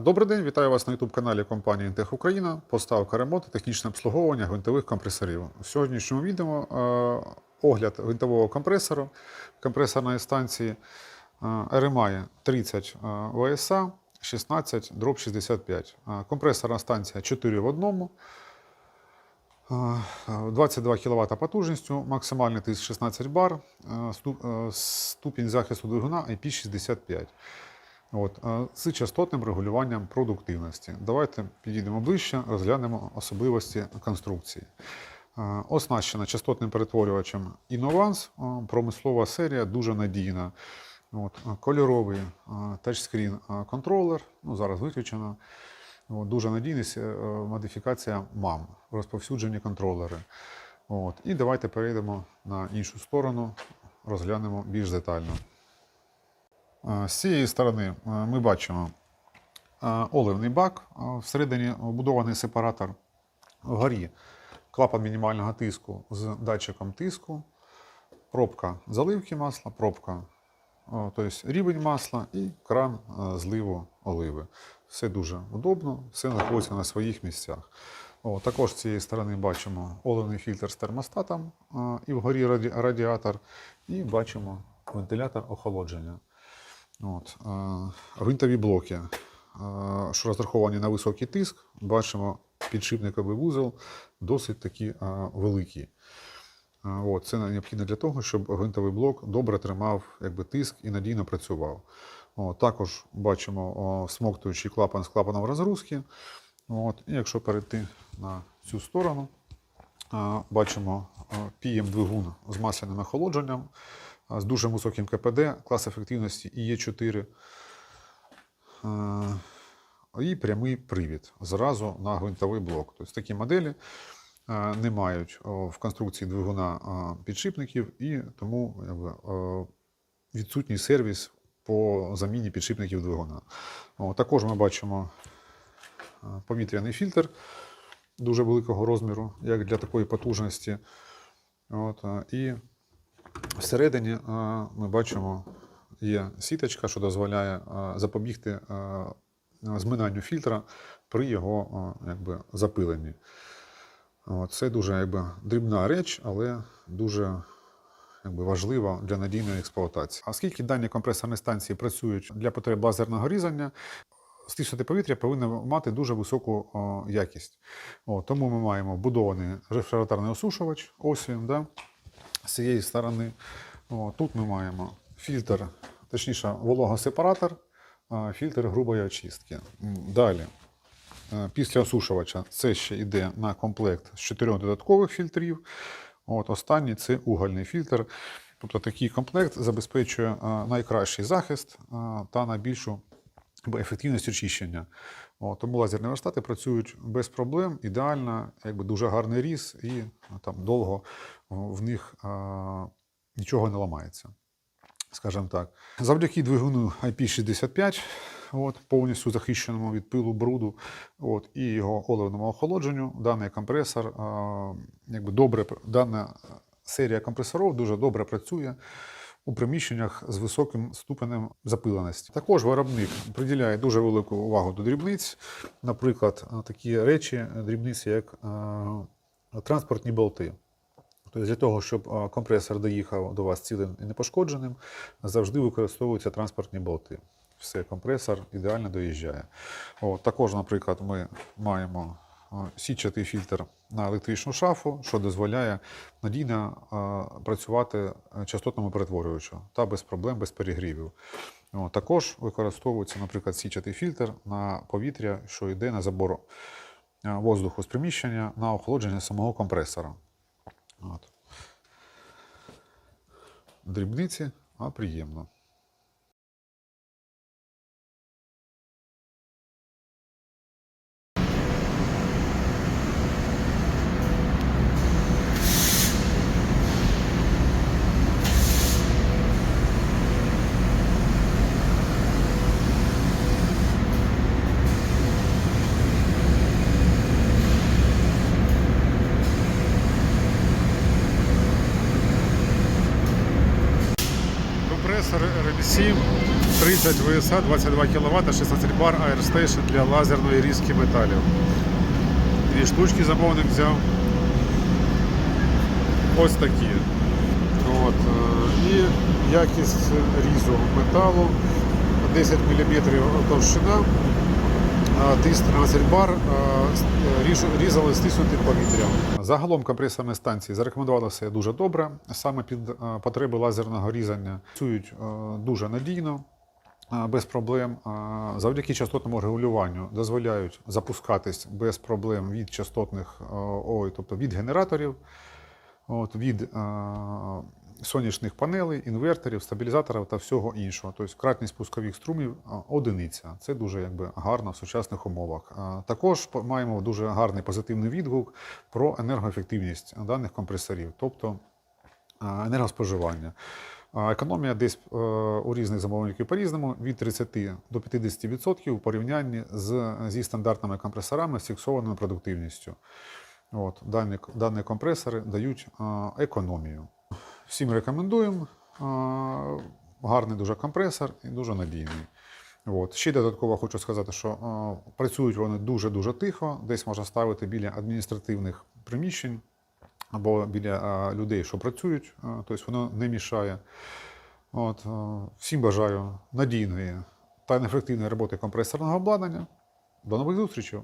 Добрий день, вітаю вас на YouTube-каналі компанії «Інтех Україна. Поставка ремонт і технічне обслуговування гвинтових компресорів. У сьогоднішньому відео огляд гвинтового компресора, компресорної станції RMI 30 ВСА 16 65. Компресорна станція 4 в одному. 22 кВт потужністю, максимальний тиск 16 бар, е, е, ступінь захисту двигуна IP65. От, е, з частотним регулюванням продуктивності. Давайте підійдемо ближче, розглянемо особливості конструкції. Е, Оснащена частотним перетворювачем Innovance, е, промислова серія дуже надійна. От, е, кольоровий е, тачскрін е, контролер, ну, зараз виключено. Дуже надійний е, модифікація MAM, розповсюджені контролери. От, і давайте перейдемо на іншу сторону, розглянемо більш детально. Е, З цієї сторони е, ми бачимо оливний бак, всередині вбудований сепаратор вгорі, клапан мінімального тиску з датчиком тиску, пробка заливки масла, пробка, тобто рівень масла і кран е, зливу оливи. Все дуже удобно, все знаходиться на своїх місцях. О, також з цієї сторони бачимо оливний фільтр з термостатом е, і вгорі раді- радіатор, і бачимо вентилятор охолодження. От, е, гвинтові блоки, що розраховані на високий тиск, бачимо підшипниковий вузол досить такі великий. От, це необхідно для того, щоб гвинтовий блок добре тримав якби, тиск і надійно працював. От, також бачимо смоктуючий клапан з клапаном розгрузки. От, і якщо перейти на цю сторону, бачимо PM-двигун з масляним охолодженням, з дуже високим КПД, клас ефективності ІЕ4. Е, І прямий привід зразу на гвинтовий блок. Тобто такі моделі не мають в конструкції двигуна е, підшипників, і тому е, відсутній сервіс по заміні підшипників двигуна. Також ми бачимо е, повітряний фільтр дуже великого розміру, як для такої потужності. От, е, і всередині е, ми бачимо, є сіточка, що дозволяє е, запобігти е, зминанню фільтра при його е, якби, запиленні. Це дуже якби, дрібна реч, але дуже якби, важлива для надійної експлуатації. Оскільки дані компресорні станції працюють для потреб лазерного різання, стишити повітря повинна мати дуже високу о, якість. О, тому ми маємо вбудований рефрижераторний осушувач, ось да? з цієї сторони. О, тут ми маємо фільтр, точніше, вологосепаратор, фільтр грубої очистки. Далі. Е, Після осушувача це ще йде на комплект з чотирьох додаткових фільтрів. От, останній це угольний фільтр. Тобто такий комплект забезпечує е, найкращий захист е, та найбільшу ефективність очищення. От, тому лазерні верстати працюють без проблем, ідеально, якби дуже гарний різ, і там довго в них е, нічого не ламається. Скажімо так. Завдяки двигуну IP65, от, повністю захищеному від пилу, бруду, от, і його оливному охолодженню, даний компресор, е, якби добре, дана серія компресорів дуже добре працює у приміщеннях з високим ступенем запиленості. Також виробник приділяє дуже велику увагу до дрібниць, наприклад, такі речі, дрібниці, як транспортні болти. Тобто для того, щоб компресор доїхав до вас цілим і непошкодженим, завжди використовуються транспортні болти. Все, компресор ідеально доїжджає. О, також, наприклад, ми маємо е, січатий фільтр на електричну шафу, що дозволяє надійно е, працювати е, частотному перетворювачу та без проблем, без перегрівів. О, також використовується, наприклад, січатий фільтр на повітря, що йде на забор воздуху з приміщення на охолодження самого компресора. От. Дрібниці, а приємно. Компресор RM7 30 VSA 22 кВт 16 бар Air Station для лазерної різки металів. Дві штучки замовник взяв. Ось такі. От, е, і якість різу металу 10 мм товщина, 313 бар е, різали стиснутим повітрям. Загалом компресорні станції зарекомендували себе дуже добре, саме під е, потреби лазерного різання. Працюють е, дуже надійно. Без проблем завдяки частотному регулюванню дозволяють запускатись без проблем від частотних, ой, тобто від генераторів, от, від сонячних панелей, інверторів, стабілізаторів та всього іншого. Тобто кратність пускових струмів одиниця. Це дуже якби, гарно в сучасних умовах. Також маємо дуже гарний позитивний відгук про енергоефективність даних компресорів, тобто енергоспоживання. Економія десь е, у різних замовників по-різному від 30 до 50% у порівнянні з, зі стандартними компресорами з фіксованою продуктивністю. От, дані, дані компресори дають економію. Всім рекомендуємо. Гарний дуже компресор і дуже надійний. От. Ще додатково хочу сказати, що працюють вони дуже-дуже тихо, десь можна ставити біля адміністративних приміщень або біля людей, що працюють, тобто воно не мішає. От, всім бажаю надійної та ефективної роботи компресорного обладнання. До нових зустрічей!